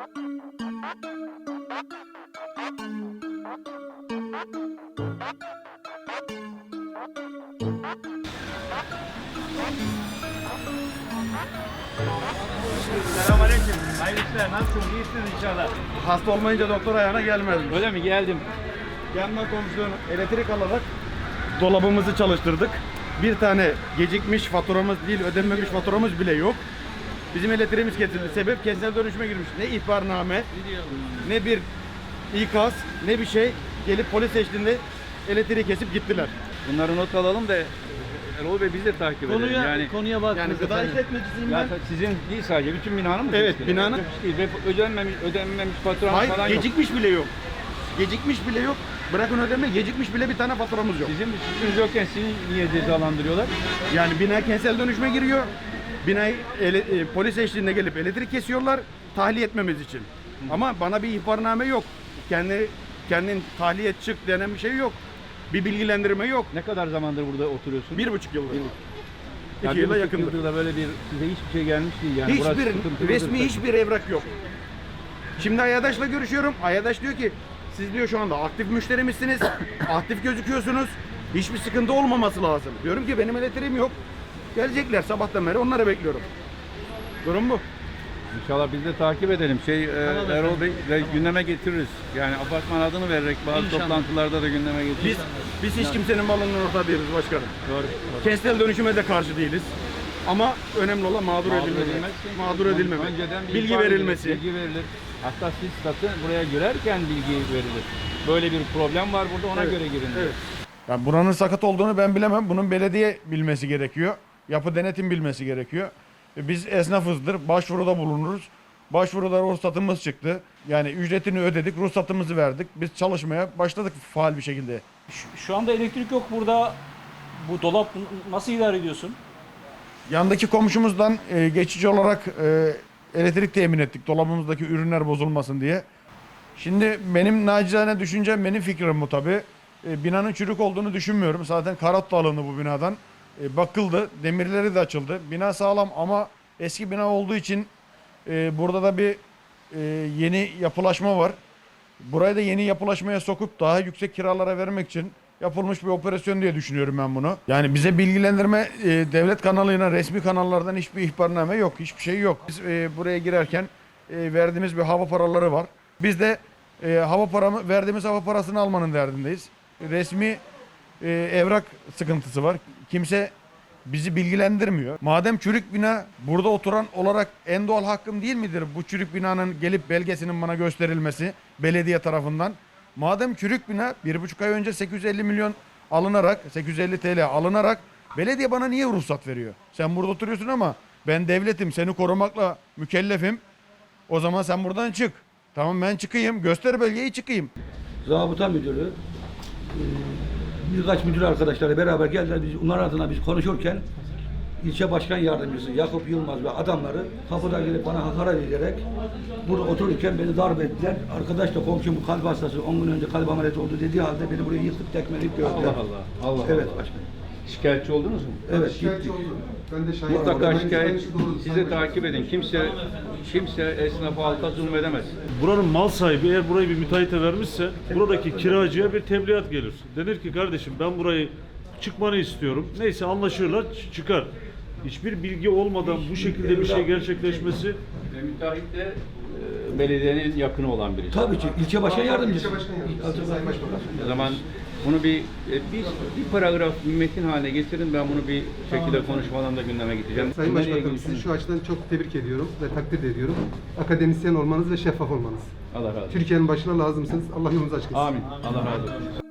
Selamünaleyküm. Hayırlı işler. Nasılsın? İyisin inşallah. Hasta olmayınca doktor ayağına gelmezmiş. Öyle mi? Geldim. Yanma komşunun elektrik alarak dolabımızı çalıştırdık. Bir tane gecikmiş faturamız değil, ödenmemiş faturamız bile yok. Bizim elektriğimiz kesildi. Sebep kentsel dönüşüme girmiş. Ne ihbarname, ne bir ikaz, ne bir şey. Gelip polis eşliğinde elektriği kesip gittiler. Bunları not alalım da Erol Bey biz de takip edelim. Konuya, yani konuya bak. Yani gıda işletmecisiyim ya ben. sizin değil sadece bütün binanın mı? Evet, kesildi? binanın- Değil. Ve ödenmemiş, ödenmemiş faturanız Hayır, falan yok. gecikmiş bile yok. Gecikmiş bile yok. Bırakın ödeme, gecikmiş bile bir tane faturamız yok. Sizin bir suçunuz yokken sizi niye cezalandırıyorlar? Yani bina kentsel dönüşüme giriyor. Binayı ele- e, polis eşliğinde gelip elektrik kesiyorlar tahliye etmemiz için. Ama bana bir ihbarname yok. Kendi kendin tahliye et çık denen bir şey yok. Bir bilgilendirme yok. Ne kadar zamandır burada oturuyorsunuz? Bir buçuk yıldır. Ya İki bir yıla buçuk yakındır. yıldır da böyle bir size hiçbir şey gelmiş değil yani. Burası Hiçbir sıkıntılıdır resmi tabii. hiçbir evrak yok. Şimdi Ayadaş'la görüşüyorum. Ayadaş diyor ki siz diyor şu anda aktif müşterimizsiniz. aktif gözüküyorsunuz. Hiçbir sıkıntı olmaması lazım. Diyorum ki benim elektriğim yok. Gelecekler sabahtan beri onları bekliyorum. Durum bu. İnşallah biz de takip edelim. Şey e, Erol Bey de gündeme getiririz. Yani apartman adını vererek bazı İnşallah. toplantılarda da gündeme getiririz. Biz biz hiç kimsenin malının ortağı değiliz başkanım. Doğru. Kentsel dönüşüme de karşı değiliz. Ama önemli olan mağdur, Mağdur edilmemesi. edilmez. Mağdur edilmeme. Önceden bir Bilgi ihbar edilir, verilmesi. Bilgi verilir. Hatta siz satın buraya girerken bilgi verilir. Böyle bir problem var burada ona Evet, göre girin. diyor. Evet. Yani buranın sakat olduğunu ben bilemem. Bunun belediye bilmesi gerekiyor. Yapı denetim bilmesi gerekiyor. E, Biz esnafızdır. Başvuruda bulunuruz. Başvuruda ruhsatımız çıktı. Yani ücretini ödedik, ruhsatımızı verdik. Biz çalışmaya başladık faal bir şekilde. Şu, şu anda elektrik yok burada. Bu dolap nasıl idare ediyorsun? Yandaki komşumuzdan e, geçici olarak e, elektrik temin ettik. Dolabımızdaki ürünler bozulmasın diye. Şimdi benim nacizane düşüncem, benim fikrim bu tabi. binanın çürük olduğunu düşünmüyorum. Zaten karat da alındı bu binadan. E, bakıldı, demirleri de açıldı. Bina sağlam ama eski bina olduğu için e, burada da bir e, yeni yapılaşma var. Burayı da yeni yapılaşmaya sokup daha yüksek kiralara vermek için yapılmış bir operasyon diye düşünüyorum ben bunu. Yani bize bilgilendirme e, devlet kanalıyla resmi kanallardan hiçbir ihbarname yok. Hiçbir şey yok. Biz e, buraya girerken e, verdiğimiz bir hava paraları var. Biz de e, hava paramı verdiğimiz hava parasını almanın derdindeyiz. Resmi e, evrak sıkıntısı var. Kimse bizi bilgilendirmiyor. Madem çürük bina burada oturan olarak en doğal hakkım değil midir bu çürük binanın gelip belgesinin bana gösterilmesi belediye tarafından? Madem çürük bina bir buçuk ay önce 850 milyon alınarak 850 TL alınarak belediye bana niye ruhsat veriyor? Sen burada oturuyorsun ama ben devletim seni korumakla mükellefim. O zaman sen buradan çık. Tamam ben çıkayım. Göster belgeyi çıkayım. Zabıta müdürü, e, birkaç müdür arkadaşları beraber geldiler. Biz onların adına biz konuşurken ilçe başkan yardımcısı Yakup Yılmaz ve adamları kapıda gelip bana hakaret ederek burada otururken beni darp ettiler. Arkadaş da komşum kalp hastası 10 gün önce kalp ameliyatı oldu dediği halde beni buraya yıkıp tekmeleyip dövdüler. Allah Allah. Allah Evet başkanım. Şikayetçi oldunuz mu? Evet Şikayetçi gittik. oldum. Ben de şahit Mutlaka oldum. şikayet. Siz de takip edin. Kimse kimse esnafa halka zulmedemez. Buranın mal sahibi eğer burayı bir müteahhite vermişse buradaki kiracıya bir tebligat gelir. Denir ki kardeşim ben burayı çıkmanı istiyorum. Neyse anlaşırlar ç- çıkar. Hiçbir bilgi olmadan bu şekilde bir şey gerçekleşmesi Ve müteahhit de e, belediyenin yakını olan birisi. Tabii ki ilçe başkan yardımcısı. İlçe başkan yardımcısı, Sayın Başbakan. O zaman bunu bir e, bir, bir paragraf bir metin haline getirin. Ben bunu bir şekilde konuşmadan da gündeme getireceğim. Sayın Nereye Başbakanım sizi şu açıdan çok tebrik ediyorum ve takdir de ediyorum. Akademisyen olmanız ve şeffaf olmanız. Allah razı olsun. Türkiye'nin başına lazımsınız. Allah yolunuzu açık etsin. Amin. Allah razı olsun.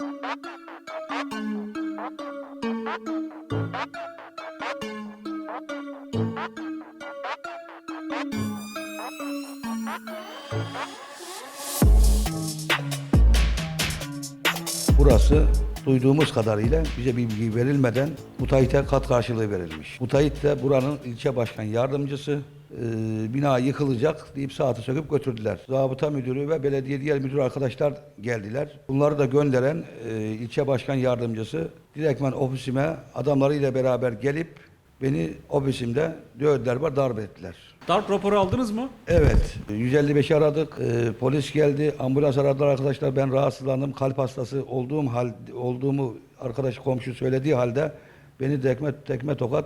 Duyduğumuz kadarıyla bize bilgi verilmeden müteahhite kat karşılığı verilmiş. Müteahhit de buranın ilçe başkan yardımcısı e, bina yıkılacak deyip saati söküp götürdüler. Zabıta müdürü ve belediye diğer müdür arkadaşlar geldiler. Bunları da gönderen e, ilçe başkan yardımcısı direktmen ofisime adamlarıyla beraber gelip beni ofisimde dövdüler ve darp ettiler. Darp raporu aldınız mı? Evet, 155'i aradık. Ee, polis geldi, ambulans aradılar arkadaşlar. Ben rahatsızlandım. Kalp hastası olduğum hal olduğumu arkadaş komşu söylediği halde beni tekme tekme tokat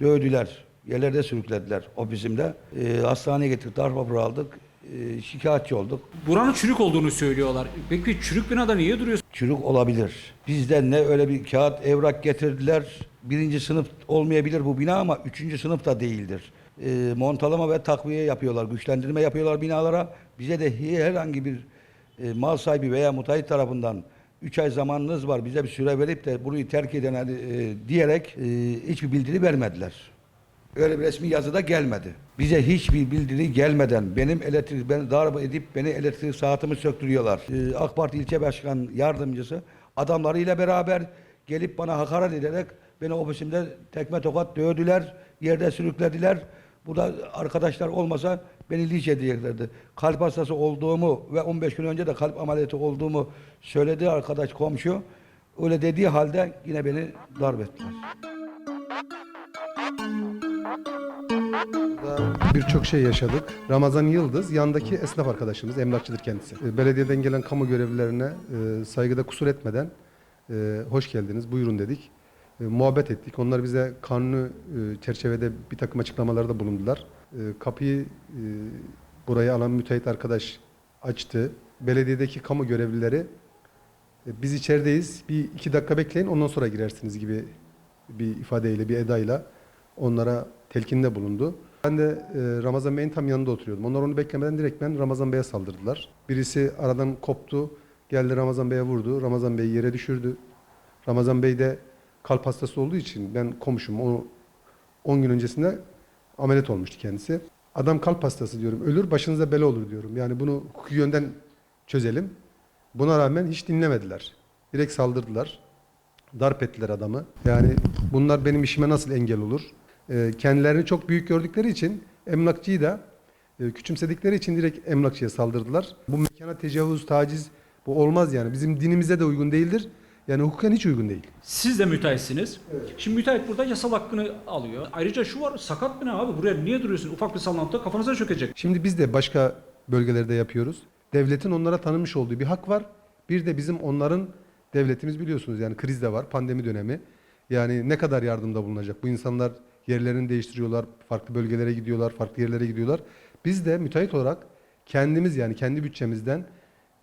dövdüler. Yerlerde sürüklediler ofisimde. Ee, hastaneye gittik, darp raporu aldık. Ee, şikayetçi olduk. Buranın çürük olduğunu söylüyorlar. Peki çürük binada niye duruyorsun? Çürük olabilir. Bizden ne öyle bir kağıt evrak getirdiler. Birinci sınıf olmayabilir bu bina ama üçüncü sınıf da değildir. Ee, montalama ve takviye yapıyorlar, güçlendirme yapıyorlar binalara. Bize de herhangi bir e, mal sahibi veya müteahhit tarafından 3 ay zamanınız var bize bir süre verip de burayı terk eden e, diyerek e, hiçbir bildiri vermediler. Öyle bir resmi yazı da gelmedi. Bize hiçbir bildiri gelmeden benim elektrik beni darp edip beni elektrik saatimi söktürüyorlar. Ee, AK Parti ilçe başkan yardımcısı adamlarıyla beraber gelip bana hakaret ederek beni ofisimde tekme tokat dövdüler, yerde sürüklediler. Burada arkadaşlar olmasa beni linç edeceklerdi. Kalp hastası olduğumu ve 15 gün önce de kalp ameliyatı olduğumu söyledi arkadaş komşu. Öyle dediği halde yine beni darp ettiler. Birçok şey yaşadık. Ramazan Yıldız yandaki esnaf arkadaşımız, emlakçıdır kendisi. E, Belediyeden gelen kamu görevlilerine e, saygıda kusur etmeden e, hoş geldiniz, buyurun dedik. E, muhabbet ettik. Onlar bize kanunu e, çerçevede bir takım açıklamalarda bulundular. E, kapıyı e, buraya alan müteahhit arkadaş açtı. Belediyedeki kamu görevlileri e, biz içerideyiz, bir iki dakika bekleyin ondan sonra girersiniz gibi bir ifadeyle, bir edayla onlara telkinde bulundu. Ben de e, Ramazan Bey'in tam yanında oturuyordum. Onlar onu beklemeden direkt ben Ramazan Bey'e saldırdılar. Birisi aradan koptu, geldi Ramazan Bey'e vurdu. Ramazan Bey'i yere düşürdü. Ramazan Bey de kalp hastası olduğu için ben komşum, o 10 gün öncesinde ameliyat olmuştu kendisi. Adam kalp hastası diyorum, ölür başınıza bela olur diyorum. Yani bunu hukuki yönden çözelim. Buna rağmen hiç dinlemediler. Direkt saldırdılar. Darp ettiler adamı. Yani bunlar benim işime nasıl engel olur? Ee, kendilerini çok büyük gördükleri için emlakçıyı da e, küçümsedikleri için direkt emlakçıya saldırdılar. Bu mekana tecavüz, taciz bu olmaz yani. Bizim dinimize de uygun değildir. Yani hukuken hiç uygun değil. Siz de müteahhitsiniz. Şimdi müteahhit burada yasal hakkını alıyor. Ayrıca şu var sakat bina abi buraya niye duruyorsun? Ufak bir sallantıda kafanıza çökecek. Şimdi biz de başka bölgelerde yapıyoruz. Devletin onlara tanımış olduğu bir hak var. Bir de bizim onların devletimiz biliyorsunuz yani kriz de var, pandemi dönemi. Yani ne kadar yardımda bulunacak? Bu insanlar yerlerini değiştiriyorlar, farklı bölgelere gidiyorlar, farklı yerlere gidiyorlar. Biz de müteahhit olarak kendimiz yani kendi bütçemizden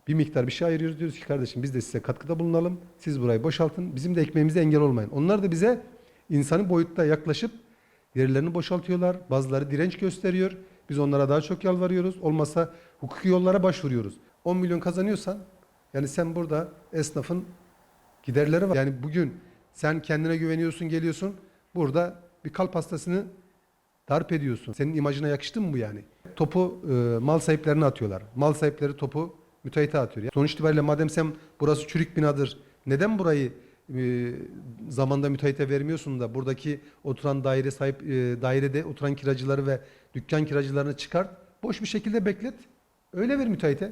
bir miktar bir şey ayırıyoruz. Diyoruz ki kardeşim biz de size katkıda bulunalım. Siz burayı boşaltın. Bizim de ekmeğimize engel olmayın. Onlar da bize insanın boyutta yaklaşıp yerlerini boşaltıyorlar. Bazıları direnç gösteriyor. Biz onlara daha çok yalvarıyoruz. Olmazsa hukuki yollara başvuruyoruz. 10 milyon kazanıyorsan yani sen burada esnafın giderleri var. Yani bugün sen kendine güveniyorsun, geliyorsun. Burada bir kalp hastasını darp ediyorsun. Senin imajına yakıştı mı bu yani? Topu e, mal sahiplerine atıyorlar. Mal sahipleri topu müteahhite atıyor. Yani sonuç itibariyle madem sen burası çürük binadır, neden burayı e, zamanda müteahhite vermiyorsun da buradaki oturan daire sahip e, dairede oturan kiracıları ve dükkan kiracılarını çıkart. Boş bir şekilde beklet. Öyle ver müteahhite.